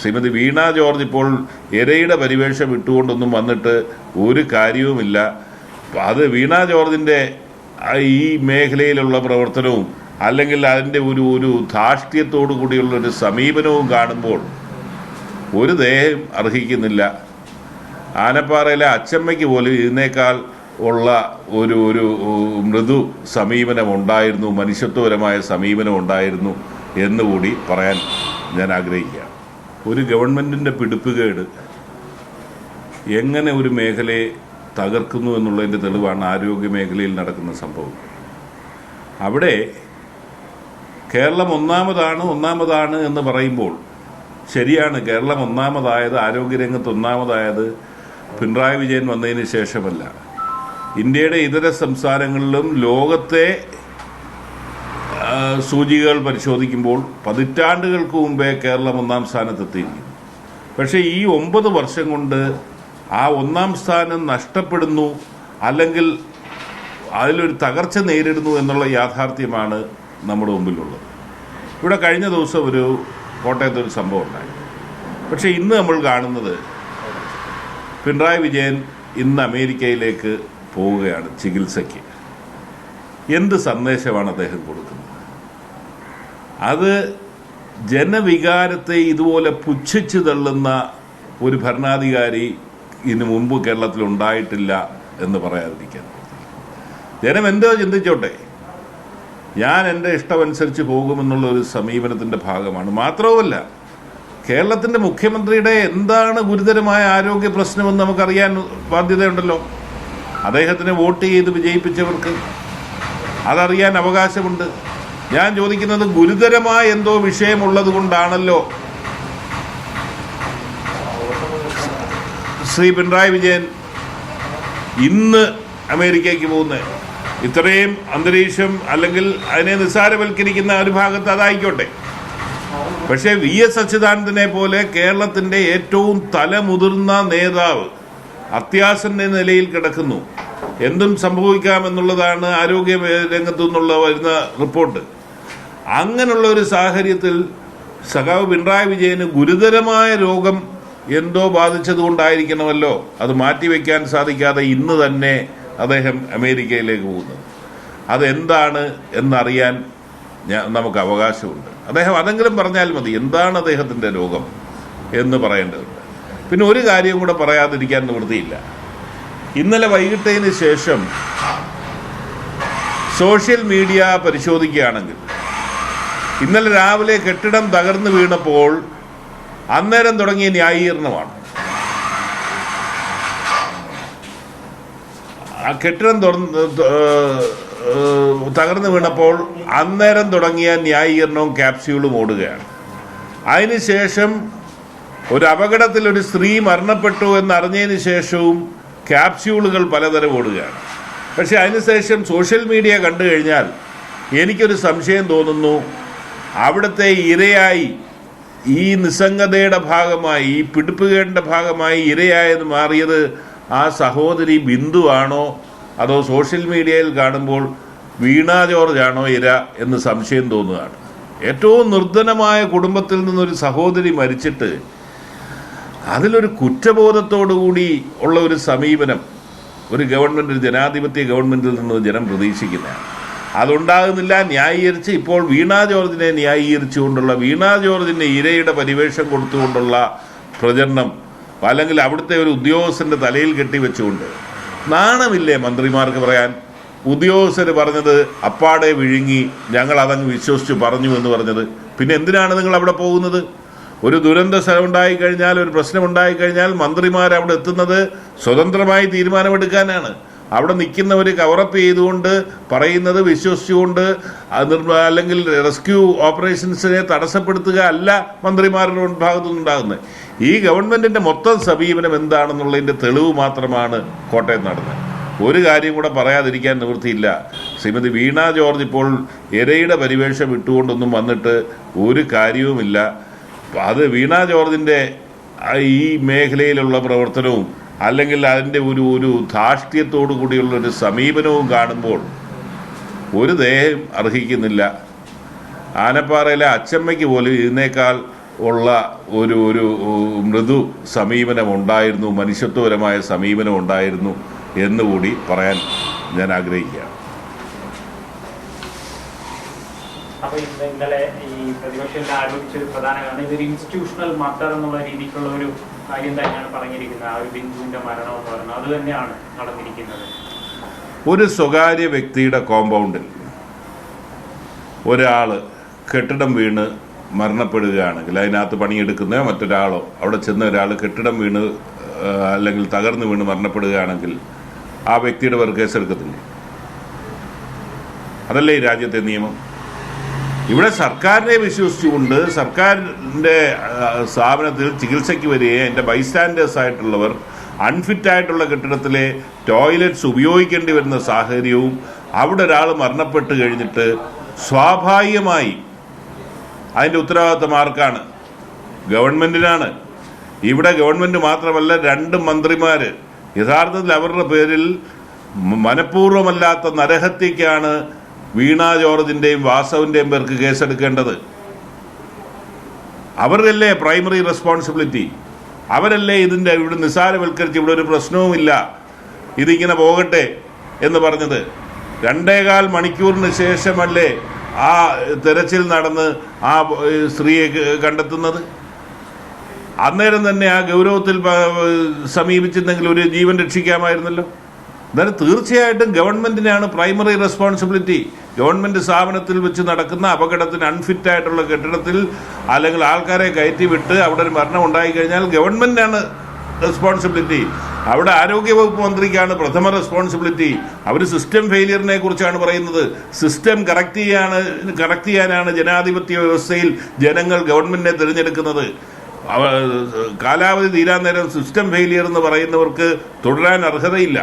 ശ്രീമതി വീണ George ഇപ്പോൾ എരയുടെ പരിവേഷം ഇട്ടുകൊണ്ടൊന്നും വന്നിട്ട് ഒരു കാര്യവുമില്ല. അത് വീണ ജോർജിന്റെ ഈ മേഖലയിലുള്ള പ്രവർത്തനവും അല്ലെങ്കിൽ അതിന്റെ ഒരു ഒരു ധാഷ്ട്യത്തോടു കൂടിയുള്ള ഒരു സമീപനവും കാണുമ്പോൾ ഒരു ദേഹം അർഹിക്കുന്നില്ല. ആനപ്പാറയിലെ അച്ചമ്മയ്ക്ക് പോലും ഇതിനേക്കാൾ ഉള്ള ഒരു ഒരു മൃദു സമീപനം ഉണ്ടായിരുന്നു മനുഷ്യത്വപരമായ സമീപനം ഉണ്ടായിരുന്നു എന്നുകൂടി പറയാൻ ഞാൻ ആഗ്രഹിക്കുകയാണ്. ഒരു ഗവൺമെന്റിന്റെ പിടിപ്പുകേട് എങ്ങനെ ഒരു മേഖലയെ തകർക്കുന്നു എന്നുള്ളതിന്റെ തെളിവാണ് ആരോഗ്യ മേഖലയിൽ നടക്കുന്ന സംഭവം. അവിടെ കേരളം ഒന്നാമതാണ് ഒന്നാമതാണ് എന്ന് പറയുമ്പോൾ ശരിയാണ് കേരളം ഒന്നാമതായത് ആരോഗ്യരംഗത്ത് ഒന്നാമതായത് പിണറായി വിജയൻ വന്നതിന് ശേഷമല്ല. ഇന്ത്യയുടെ ഇതര സംസ്ഥാനങ്ങളിലും ലോകത്തെ സൂചികകൾ പരിശോധിക്കുമ്പോൾ പതിറ്റാണ്ടുകൾക്ക് മുമ്പേ കേരളം ഒന്നാം സ്ഥാനത്തെത്തിയിരിക്കുന്നു. പക്ഷേ ഈ ഒമ്പത് വർഷം കൊണ്ട് ആ ഒന്നാം സ്ഥാനം നഷ്ടപ്പെടുന്നു അല്ലെങ്കിൽ അതിലൊരു തകർച്ച നേരിടുന്നു എന്നുള്ള യാഥാർത്ഥ്യമാണ് നമ്മുടെ മുമ്പിലുള്ളത്. ഇവിടെ കഴിഞ്ഞ ദിവസം ഒരു കോട്ടയത്ത് ഒരു സംഭവം ഉണ്ടായി. പക്ഷേ ഇന്ന് നമ്മൾ കാണുന്നത് പിണറായി വിജയൻ ഇന്ന് അമേരിക്കയിലേക്ക് പോവുകയാണ് ചികിത്സയ്ക്ക്. എന്ത് സന്ദേശമാണ് അദ്ദേഹം കൊടുക്കുന്നത്? അത് ജനവികാരത്തെ ഇതുപോലെ പുച്ഛിച്ചു തള്ളുന്ന ഒരു ഭരണാധികാരി ഇതിനു മുമ്പ് കേരളത്തിൽ ഉണ്ടായിട്ടില്ല എന്ന് പറയാതിരിക്കാൻ ജനം എന്തോ ചിന്തിച്ചോട്ടെ? ഞാൻ എന്റെ ഇഷ്ടമനുസരിച്ച് പോകുമെന്നുള്ള ഒരു സമീപനത്തിന്റെ ഭാഗമാണ്. മാത്രവുമല്ല കേരളത്തിന്റെ മുഖ്യമന്ത്രിയുടെ എന്താണ് ഗുരുതരമായ ആരോഗ്യ പ്രശ്നമെന്ന് നമുക്കറിയാൻ ബാധ്യതയുണ്ടല്ലോ. അദ്ദേഹത്തിനെ വോട്ട് ചെയ്ത് വിജയിപ്പിച്ചവർക്ക് അതറിയാൻ അവകാശമുണ്ട്. ഞാൻ ചോദിക്കുന്നത് ഗുരുതരമായ എന്തോ വിഷയമുള്ളത് കൊണ്ടാണല്ലോ? ശ്രീ പിണറായി വിജയൻ ഇന്ന് അമേരിക്കയ്ക്ക് പോകുന്നത്. ഇത്രയും അന്തരീക്ഷം അല്ലെങ്കിൽ അതിനെ നിസ്സാരവൽക്കരിക്കുന്ന ഒരു ഭാഗത്ത് അതായിക്കോട്ടെ. പക്ഷേ വി എസ് അച്യുതാനന്ദനെ പോലെ കേരളത്തിന്റെ ഏറ്റവും തലമുതിർന്ന നേതാവ് അത്യാസന്റെ നിലയിൽ കിടക്കുന്നു. എന്തും സംഭവിക്കാമെന്നുള്ളതാണ് ആരോഗ്യ രംഗത്തു നിന്നുള്ള വരുന്ന റിപ്പോർട്ട്. അങ്ങനെയുള്ള ഒരു സാഹചര്യത്തിൽ സഖാവ് പിണറായി വിജയന് ഗുരുതരമായ രോഗം എന്തോ ബാധിച്ചതുകൊണ്ടായിരിക്കണമല്ലോ. അത് മാറ്റിവെക്കാൻ സാധിക്കാതെ ഇന്ന് തന്നെ അദ്ദേഹം അമേരിക്കയിലേക്ക് പോകുന്നത്. അതെന്താണ് എന്നറിയാൻ നമുക്ക് അവകാശമുണ്ട്. അദ്ദേഹം അതെങ്കിലും പറഞ്ഞാൽ മതി എന്താണ് അദ്ദേഹത്തിന്റെ രോഗം എന്ന് പറയേണ്ടതുണ്ട്. പിന്നെ ഒരു കാര്യം കൂടെ പറയാതിരിക്കാൻ നിവൃത്തിയില്ല. ഇന്നലെ വൈകിട്ടതിന് ശേഷം സോഷ്യൽ മീഡിയ പരിശോധിക്കുകയാണെങ്കിൽ ഇന്നലെ രാവിലെ കെട്ടിടം തകർന്നു വീണപ്പോൾ അന്നേരം തുടങ്ങിയ ന്യായീകരണമാണ്. ആ കെട്ടിടം തകർന്നു വീണപ്പോൾ അന്നേരം തുടങ്ങിയ ന്യായീകരണവും ക്യാപ്സ്യൂളും ഓടുകയാണ്. അതിനുശേഷം ഒരു അപകടത്തിൽ ഒരു സ്ത്രീ മരണപ്പെട്ടു എന്നറിഞ്ഞതിന് ശേഷവും ക്യാപ്സ്യൂളുകൾ പലതരം ഓടുകയാണ്. പക്ഷെ അതിനുശേഷം സോഷ്യൽ മീഡിയ കണ്ടു കഴിഞ്ഞാൽ എനിക്കൊരു സംശയം തോന്നുന്നു. അവിടുത്തെ ഇരയായി ഈ നിസ്സംഗതയുടെ ഭാഗമായി ഈ പിടിപ്പുകേടിന്റെ ഭാഗമായി ഇരയായത് മാറിയത് ആ സഹോദരി ബിന്ദുവാണോ അതോ സോഷ്യൽ മീഡിയയിൽ കാണുമ്പോൾ വീണാ ജോർജ് ആണോ ഇര എന്ന് സംശയം തോന്നുകയാണ്. ഏറ്റവും നിർദ്ധനമായ കുടുംബത്തിൽ നിന്നൊരു സഹോദരി മരിച്ചിട്ട് അതിലൊരു കുറ്റബോധത്തോടുകൂടി ഉള്ള ഒരു സമീപനം ഒരു ഗവൺമെന്റ് ഒരു ജനാധിപത്യ ഗവൺമെന്റിൽ നിന്ന് ജനം പ്രതീക്ഷിക്കുന്നതാണ്. അതുണ്ടാകുന്നില്ല ന്യായീകരിച്ച് ഇപ്പോൾ വീണ ജോർജിനെ ന്യായീകരിച്ചുകൊണ്ടുള്ള വീണ ജോർജിന്റെ ഇരയുടെ പരിവേഷം കൊടുത്തുകൊണ്ടുള്ള പ്രചരണം അല്ലെങ്കിൽ അവിടുത്തെ ഒരു ഉദ്യോഗസ്ഥന്റെ തലയിൽ കെട്ടിവെച്ചുകൊണ്ട് നാണമില്ലേ മന്ത്രിമാർക്ക് പറയാൻ? ഉദ്യോഗസ്ഥർ പറഞ്ഞത് അപ്പാടെ വിഴുങ്ങി ഞങ്ങൾ അതങ്ങ് വിശ്വസിച്ച് പറഞ്ഞു എന്ന് പറഞ്ഞത്. പിന്നെ എന്തിനാണ് നിങ്ങൾ അവിടെ പോകുന്നത്? ഒരു ദുരന്ത സ്ഥലം ഉണ്ടായി കഴിഞ്ഞാൽ ഒരു പ്രശ്നം ഉണ്ടായി കഴിഞ്ഞാൽ മന്ത്രിമാർ അവിടെ എത്തുന്നത് സ്വതന്ത്രമായി തീരുമാനമെടുക്കാനാണ്. അവിടെ നിൽക്കുന്നവർ കവറപ്പ് ചെയ്തുകൊണ്ട് പറയുന്നത് വിശ്വസിച്ചുകൊണ്ട് അല്ലെങ്കിൽ റെസ്ക്യൂ ഓപ്പറേഷൻസിനെ തടസ്സപ്പെടുത്തുക അല്ല മന്ത്രിമാരുടെ ഭാഗത്തു നിന്നുണ്ടാകുന്നത് ഈ ഗവൺമെന്റിന്റെ മൊത്തം സമീപനം എന്താണെന്നുള്ളതിന്റെ തെളിവ് മാത്രമാണ് കോട്ടയം നടന്നത്. ഒരു കാര്യം കൂടെ പറയാതിരിക്കാൻ നിവൃത്തിയില്ല. ശ്രീമതി വീണ ജോർജ് ഇപ്പോൾ ഇരയുടെ പരിവേഷം ഇട്ടുകൊണ്ടൊന്നും വന്നിട്ട് ഒരു കാര്യവുമില്ല. അത് വീണ ജോർജിന്റെ ഈ മേഖലയിലുള്ള പ്രവർത്തനവും അല്ലെങ്കിൽ അതിന്റെ ഒരു ഒരു ധാഷ്ട്യത്തോടു കൂടിയുള്ള ഒരു സമീപനവും കാണുമ്പോൾ ഒരു ദേഹം അർഹിക്കുന്നില്ല. ആനപ്പാറയിലെ അച്ചമ്മയ്ക്ക് പോലും ഇതിനേക്കാൾ ഉള്ള ഒരു ഒരു മൃദു സമീപനം ഉണ്ടായിരുന്നു മനുഷ്യത്വപരമായ സമീപനം ഉണ്ടായിരുന്നു എന്നുകൂടി പറയാൻ ഞാൻ ആഗ്രഹിക്കുകയാണ്. അപ്പൊ ഇന്ന് ഇന്നലെ ഈ പ്രതിപക്ഷം ആരോപിച്ച ഒരു പ്രധാന കാരണം ഇതൊരു ഇൻസ്റ്റിറ്റ്യൂഷണൽ മർഡർ എന്നുള്ള രീതിക്കുള്ള ഒരു കാര്യം തന്നെയാണ് പറഞ്ഞിരിക്കുന്നത്. ആ ഒരു ബിന്ദുവിന്റെ മരണം എന്ന് പറയുന്നത്. അത് തന്നെയാണ് നടന്നിരിക്കുന്നത്. ഒരു സ്വകാര്യ വ്യക്തിയുടെ കോമ്പൗണ്ടിൽ ഒരാൾ കെട്ടിടം വീണ് മരണപ്പെടുകയാണെങ്കിൽ അതിനകത്ത് പണിയെടുക്കുന്ന മറ്റൊരാളോ അവിടെ ചെന്ന ഒരാൾ കെട്ടിടം വീണ് അല്ലെങ്കിൽ തകർന്നു വീണ് മരണപ്പെടുകയാണെങ്കിൽ ആ വ്യക്തിയുടെ പേർ കേസെടുക്കത്തില്ലേ? അതല്ലേ രാജ്യത്തെ നിയമം? ഇവിടെ സർക്കാരിനെ വിശ്വസിച്ചുകൊണ്ട് സർക്കാരിന്റെ സ്ഥാപനത്തിൽ ചികിത്സയ്ക്ക് വരികയും എന്റെ ബൈസ്റ്റാൻഡേഴ്സ് ആയിട്ടുള്ളവർ അൺഫിറ്റ് ആയിട്ടുള്ള കെട്ടിടത്തിലെ ടോയ്ലറ്റ്സ് ഉപയോഗിക്കേണ്ടി വരുന്ന സാഹചര്യവും അവിടെ ഒരാൾ മരണപ്പെട്ട് കഴിഞ്ഞിട്ട് സ്വാഭാവികമായി അതിന്റെ ഉത്തരവാദിത്തം ആർക്കാണ് ഗവൺമെന്റിനാണ് ഇവിടെ ഗവൺമെന്റ് മാത്രമല്ല രണ്ട് മന്ത്രിമാർ യഥാർത്ഥത്തിൽ അവരുടെ പേരിൽ മനഃപൂർവമല്ലാത്ത നരഹത്യക്കാണ് വീണ ജോർജിന്റെയും വാസവിന്റെയും പേർക്ക് കേസെടുക്കേണ്ടത്. അവരല്ലേ പ്രൈമറി റെസ്പോൺസിബിലിറ്റി? അവരല്ലേ ഇതിന്റെ ഇവിടെ നിസ്സാരവൽക്കരിച്ച് ഇവിടെ ഒരു പ്രശ്നവുമില്ല. ഇതിങ്ങനെ പോകട്ടെ എന്ന് പറഞ്ഞത്. രണ്ടേകാൽ മണിക്കൂറിന് ശേഷമല്ലേ ആ തെരച്ചിൽ നടന്ന് ആ സ്ത്രീയെ കണ്ടെത്തുന്നത്? അന്നേരം തന്നെ ആ ഗൗരവത്തിൽ സമീപിച്ചിരുന്നെങ്കിൽ ഒരു ജീവൻ രക്ഷിക്കാമായിരുന്നല്ലോ. എന്നാലും തീർച്ചയായിട്ടും ഗവൺമെന്റിനാണ് പ്രൈമറി റെസ്പോൺസിബിലിറ്റി ഗവൺമെന്റ് സ്ഥാപനത്തിൽ വെച്ച് നടക്കുന്ന അപകടത്തിന് അൺഫിറ്റ് ആയിട്ടുള്ള കെട്ടിടത്തിൽ അല്ലെങ്കിൽ ആൾക്കാരെ കയറ്റി വിട്ട് അവിടെ ഒരു മരണം ഉണ്ടായിക്കഴിഞ്ഞാൽ ഗവൺമെന്റിനാണ് റെസ്പോൺസിബിലിറ്റി അവിടെ ആരോഗ്യവകുപ്പ് മന്ത്രിക്കാണ് പ്രഥമ റെസ്പോൺസിബിലിറ്റി അവർ സിസ്റ്റം ഫെയിലിയറിനെ കുറിച്ചാണ് പറയുന്നത്. സിസ്റ്റം കറക്റ്റ് ചെയ്യാണ് കറക്റ്റ് ചെയ്യാനാണ് ജനാധിപത്യ വ്യവസ്ഥയിൽ ജനങ്ങൾ ഗവൺമെന്റിനെ തിരഞ്ഞെടുക്കുന്നത്. കാലാവധി തീരാൻ നേരം സിസ്റ്റം ഫെയിലിയർ എന്ന് പറയുന്നവർക്ക് തുടരാൻ അർഹതയില്ല.